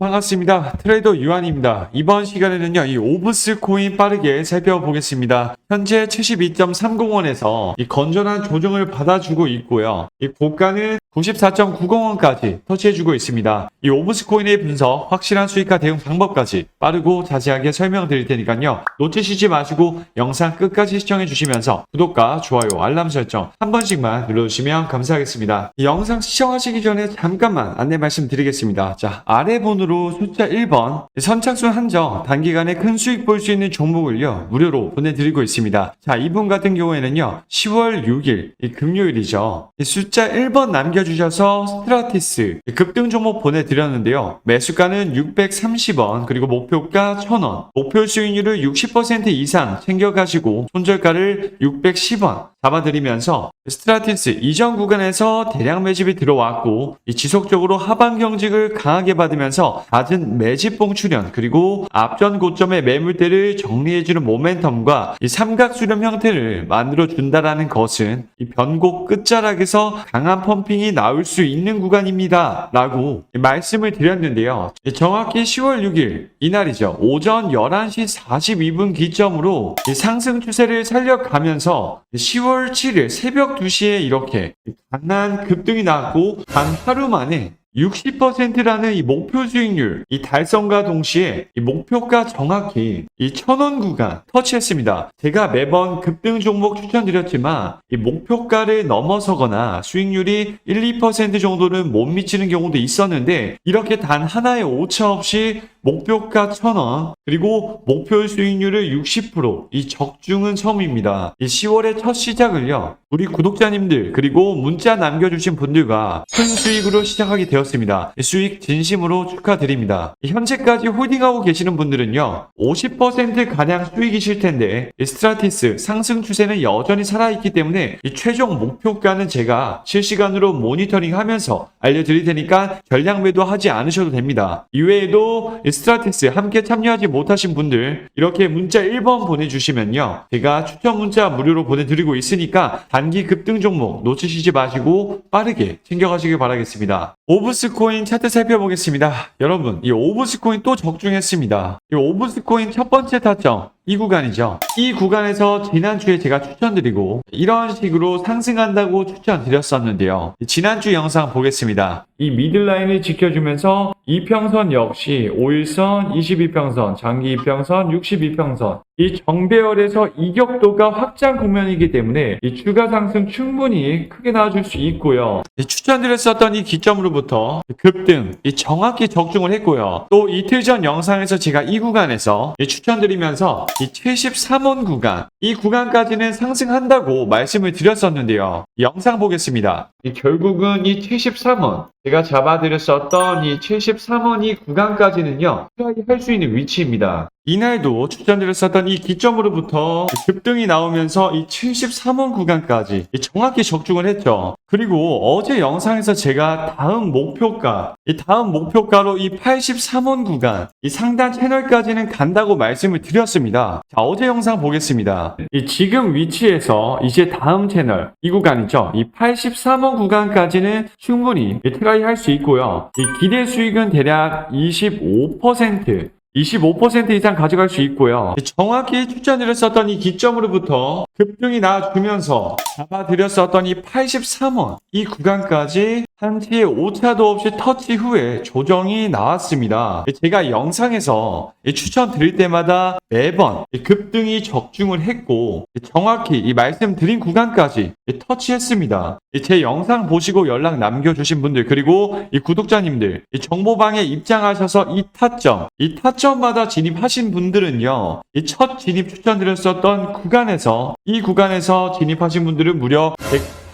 반갑습니다. 트레이더 유한입니다. 이번 시간에는요, 이 오브스 코인 빠르게 살펴보겠습니다. 현재 72.301원에서 이 건전한 조정을 받아주고 있고요. 이 고가는 94.90원까지 터치해주고 있습니다. 이 오브스 코인의 분석, 확실한 수익화 대응 방법까지 빠르고 자세하게 설명드릴 테니까요. 놓치시지 마시고 영상 끝까지 시청해주시면서 구독과 좋아요, 알람 설정 한 번씩만 눌러주시면 감사하겠습니다. 이 영상 시청하시기 전에 잠깐만 안내 말씀드리겠습니다. 자, 아래 번호로 숫자 1번 선착순 한정 단기간에 큰 수익 볼 수 있는 종목을요 무료로 보내드리고 있습니다. 자, 이분 같은 경우에는요 10월 6일 이 금요일이죠. 이 숫자 1번 남겨 주셔서 스트라티스 급등 종목 보내드렸는데요. 매수가는 630원 그리고 목표가 1000원 목표 수익률을 60% 이상 챙겨가시고 손절가를 610원 잡아드리면서 스트라티스 이전 구간에서 대량 매집이 들어왔고 이 지속적으로 하방 경직을 강하게 받으면서 낮은 매집 봉 출현 그리고 앞전 고점의 매물대를 정리해주는 모멘텀과 이 삼각 수렴 형태를 만들어 준다라는 것은 이 변곡 끝자락에서 강한 펌핑이 나올 수 있는 구간입니다. 라고 말씀을 드렸는데요. 정확히 10월 6일 이날이죠. 오전 11시 42분 기점으로 이 상승 추세를 살려가면서 10월 7일 새벽 2시에 이렇게 강한 급등이 나왔고 단 하루 만에 60%라는 이 목표 수익률, 이 달성과 동시에 이 목표가 정확히 이 천원 구간 터치했습니다. 제가 매번 급등 종목 추천드렸지만 이 목표가를 넘어서거나 수익률이 1, 2% 정도는 못 미치는 경우도 있었는데 이렇게 단 하나의 오차 없이 목표가 1000원, 그리고 목표 수익률을 60%이 적중은 처음입니다. 이 10월의 첫 시작을요. 우리 구독자님들 그리고 문자 남겨주신 분들과 큰 수익으로 시작하게 되었습니다. 이 수익 진심으로 축하드립니다. 이 현재까지 홀딩하고 계시는 분들은요. 50% 가량 수익이실 텐데 이 스트라티스 상승 추세는 여전히 살아있기 때문에 이 최종 목표가는 제가 실시간으로 모니터링하면서 알려드릴 테니까 전량 매도하지 않으셔도 됩니다. 이외에도 이 스트라티스 함께 참여하지 못하신 분들 이렇게 문자 1번 보내주시면요. 제가 추천 문자 무료로 보내드리고 있으니까 단기 급등 종목 놓치시지 마시고 빠르게 챙겨가시길 바라겠습니다. 오브스 코인 차트 살펴보겠습니다. 여러분 이 오브스 코인 또 적중했습니다. 이 오브스 코인 첫 번째 타점 이 구간이죠. 이 구간에서 지난주에 제가 추천드리고 이런 식으로 상승한다고 추천드렸었는데요. 지난주 영상 보겠습니다. 이 미들라인을 지켜주면서 이평선 역시 5일선, 22평선, 장기 이평선, 62평선 이 정배열에서 이격도가 확장 국면이기 때문에 이 추가 상승 충분히 크게 나와줄 수 있고요. 이 추천드렸었던 이 기점으로부터 급등 이 정확히 적중을 했고요. 또 이틀 전 영상에서 제가 이 구간에서 이 추천드리면서 이 73원 구간 이 구간까지는 상승한다고 말씀을 드렸었는데요. 영상 보겠습니다. 이 결국은 이 73원 제가 잡아드렸었던 이 73원 이 구간까지는요 할수 있는 위치입니다. 이날도 추천드렸었던 이 기점으로부터 급등이 나오면서 이 73원 구간까지 정확히 적중을 했죠. 그리고 어제 영상에서 제가 다음 목표가, 이 다음 목표가로 이 83원 구간, 이 상단 채널까지는 간다고 말씀을 드렸습니다. 자, 어제 영상 보겠습니다. 이 지금 위치에서 이제 다음 채널, 이 구간이죠. 이 83원 구간까지는 충분히 트라이 할 수 있고요. 이 기대 수익은 대략 25%, 25% 이상 가져갈 수 있고요. 정확히 추천드렸었던 이 기점으로부터 급등이 나와주면서 잡아드렸었던 이 83원 이 구간까지 한치의 오차도 없이 터치 후에 조정이 나왔습니다. 제가 영상에서 추천드릴 때마다 매번 급등이 적중을 했고 정확히 이 말씀드린 구간까지 터치했습니다. 제 영상 보시고 연락 남겨주신 분들 그리고 이 구독자님들 이 정보방에 입장하셔서 이 타점 이 타점마다 진입하신 분들은요 이 첫 진입 추천드렸었던 구간에서 이 구간에서 진입하신 분들은 무려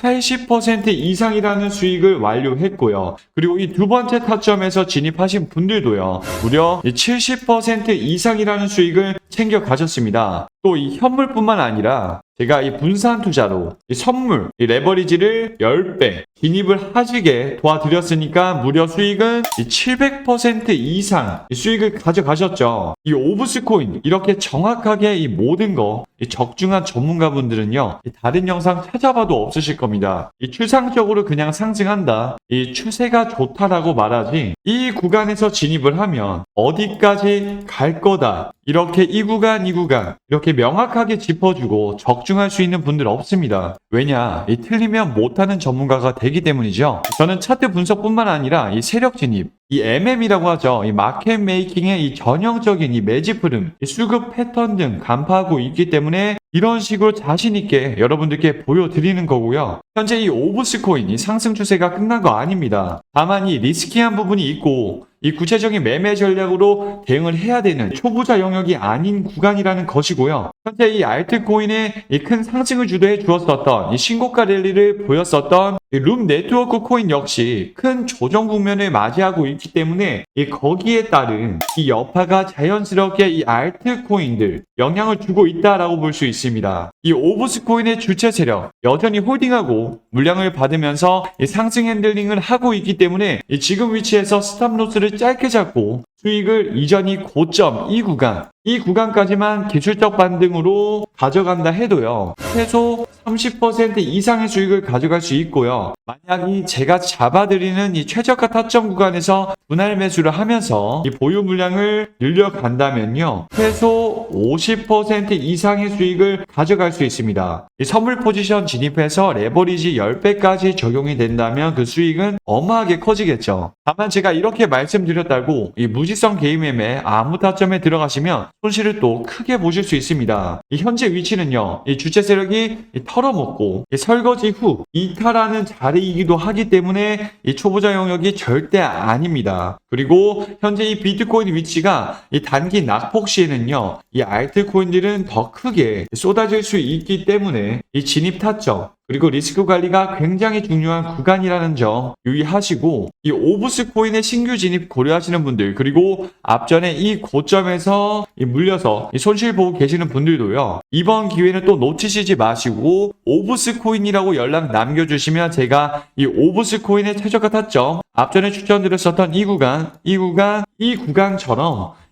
80% 이상이라는 수익을 완료했고요. 그리고 이 두 번째 타점에서 진입하신 분들도요. 무려 70% 이상이라는 수익을 챙겨 가셨습니다. 또 이 현물뿐만 아니라 제가 이 분산 투자로 이 선물, 이 레버리지를 10배 진입을 하시게 도와드렸으니까 무려 수익은 이700% 이상 이 수익을 가져가셨죠. 이 오브스 코인 이렇게 정확하게 이 모든 거 이 적중한 전문가분들은요 이 다른 영상 찾아봐도 없으실 겁니다. 이 추상적으로 그냥 상승한다, 이 추세가 좋다라고 말하지 이 구간에서 진입을 하면 어디까지 갈 거다 이렇게 이 구간 이 구간 이렇게 명확하게 짚어주고 적중할 수 있는 분들 없습니다. 왜냐 이 틀리면 못하는 전문가가 되기 때문이죠. 저는 차트 분석뿐만 아니라 이 세력 진입 이 MM이라고 하죠. 이 마켓 메이킹의 이 전형적인 이 매집 흐름, 이 수급 패턴 등 간파하고 있기 때문에 이런 식으로 자신 있게 여러분들께 보여드리는 거고요. 현재 이 오브스 코인이 상승 추세가 끝난 거 아닙니다. 다만 이 리스키한 부분이 있고 이 구체적인 매매 전략으로 대응을 해야 되는 초보자 영역이 아닌 구간이라는 것이고요. 현재 이 알트코인의 이 큰 상승을 주도해 주었었던 이 신고가 랠리를 보였었던 이룸 네트워크 코인 역시 큰 조정 국면을 맞이하고 있기 때문에 이 거기에 따른 이 여파가 자연스럽게 이 알트코인들 영향을 주고 있다라고 볼 수 있습니다. 이 오브스 코인의 주체 세력 여전히 홀딩하고 물량을 받으면서 이 상승 핸들링을 하고 있기 때문에 이 지금 위치에서 스탑로스를 짧게 잡고 수익을 이전이 고점 이 구간 이 구간까지만 기술적 반등으로 가져간다 해도요 최소 30% 이상의 수익을 가져갈 수 있고요. 만약 이 제가 잡아드리는 이 최저가 타점 구간에서 분할 매수를 하면서 이 보유 물량을 늘려간다면요 최소 50% 이상의 수익을 가져갈 수 있습니다. 이 선물 포지션 진입해서 레버리지 10배까지 적용이 된다면 그 수익은 어마하게 커지겠죠. 다만 제가 이렇게 말씀드렸다고 이 무지성 개인 매매 아무 타점에 들어가시면 손실을 또 크게 보실 수 있습니다. 이 현재 위치는요, 이 주체 세력이 이 털어먹고 이 설거지 후 이탈하는 자리이기도 하기 때문에 이 초보자 영역이 절대 아닙니다. 그리고 현재 이 비트코인 위치가 이 단기 낙폭 시에는요, 이 알트코인들은 더 크게 쏟아질 수 있기 때문에 이 진입 타점 그리고 리스크 관리가 굉장히 중요한 구간이라는 점 유의하시고 이 오브스 코인의 신규 진입 고려하시는 분들 그리고 앞전에 이 고점에서 이 물려서 이 손실 보고 계시는 분들도요 이번 기회는 또 놓치시지 마시고 오브스 코인이라고 연락 남겨주시면 제가 이 오브스 코인의 최저가 타점 앞전에 추천드렸었던 이 구간 이 구간 이 구간처럼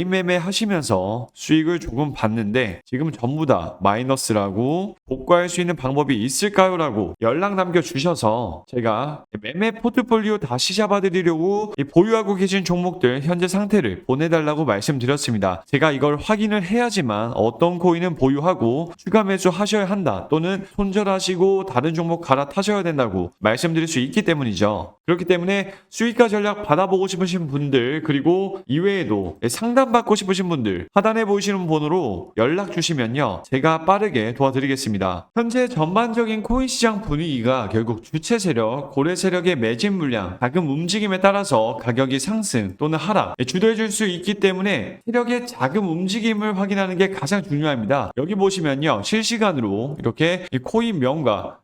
개인 매매 하시면서 수익을 조금 받는데 지금 전부 다 마이너스라고 복구할 수 있는 방법이 있을까요? 라고 연락 남겨주셔서 제가 매매 포트폴리오 다시 잡아드리려고 이 보유하고 계신 종목들 현재 상태를 보내달라고 말씀드렸습니다. 제가 이걸 확인을 해야지만 어떤 코인은 보유하고 추가 매수 하셔야 한다 또는 손절하시고 다른 종목 갈아타셔야 된다고 말씀드릴 수 있기 때문이죠. 그렇기 때문에 수익화 전략 받아보고 싶으신 분들 그리고 이외에도 상담 받고 싶으신 분들 하단에 보이시는 번호로 연락 주시면요 제가 빠르게 도와드리겠습니다. 현재 전반적인 코인 시장 분위기가 결국 주체 세력, 고래 세력의 매진 물량, 자금 움직임에 따라서 가격이 상승 또는 하락 주도해 줄 수 있기 때문에 세력의 자금 움직임을 확인하는 게 가장 중요합니다. 여기 보시면요 실시간으로 이렇게 이 코인 명과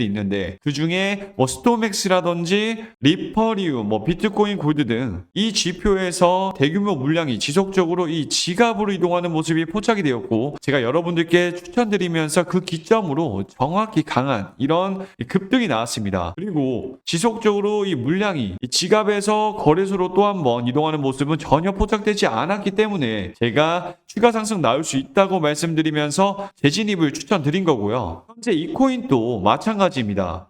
코인들이 있는데 그 중에 뭐 스토맥스라든지 리퍼리움, 뭐 비트코인 골드 등 이 지표에서 대규모 물량이 지속적으로 이 지갑으로 이동하는 모습이 포착이 되었고 제가 여러분들께 추천드리면서 그 기점으로 정확히 강한 이런 급등이 나왔습니다. 그리고 지속적으로 이 물량이 이 지갑에서 거래소로 또 한번 이동하는 모습은 전혀 포착되지 않았기 때문에 제가 추가 상승 나올 수 있다고 말씀드리면서 재진입을 추천드린 거고요. 현재 이 코인도 마찬가지입니다.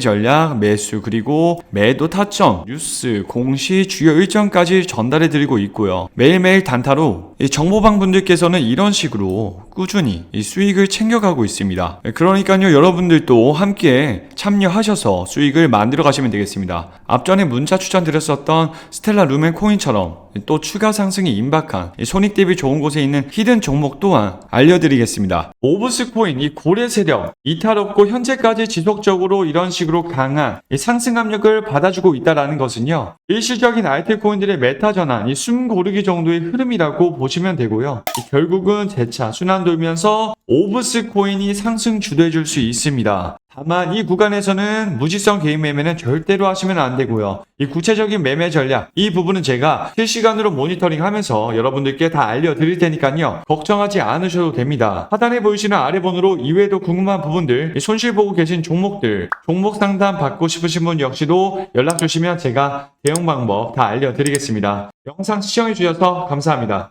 전략, 매수 그리고 매도 타점, 뉴스, 공시, 주요 일정까지 전달해 드리고 있고요. 매일매일 단타로 이 정보방 분들께서는 이런 식으로 꾸준히 이 수익을 챙겨가고 있습니다. 그러니까요, 여러분들도 함께 참여하셔서 수익을 만들어 가시면 되겠습니다. 앞전에 문자 추천드렸었던 스텔라 루멘 코인처럼 또 추가 상승이 임박한 이 손익 대비 좋은 곳에 있는 히든 종목 또한 알려드리겠습니다. 오브스 코인 이 고래 세력 이탈 없고 현재까지 지속적으로 이런 식으로 강한 이 상승 압력을 받아주고 있다라는 것은요 일시적인 알트 코인들의 메타 전환 이 숨 고르기 정도의 흐름이라고 보시면 되고요. 이 결국은 재차 순환 돌면서 오브스 코인이 상승 주도해 줄 수 있습니다. 다만 이 구간에서는 무지성 개인 매매는 절대로 하시면 안 되고요. 이 구체적인 매매 전략 이 부분은 제가 실시간으로 모니터링 하면서 여러분들께 다 알려드릴 테니까요. 걱정하지 않으셔도 됩니다. 하단에 보이시는 아래 번호로 이외에도 궁금한 부분들 이 손실 보고 계신 종목들 종목 상담 받고 싶으신 분 역시도 연락 주시면 제가 대응 방법 다 알려드리겠습니다. 영상 시청해 주셔서 감사합니다.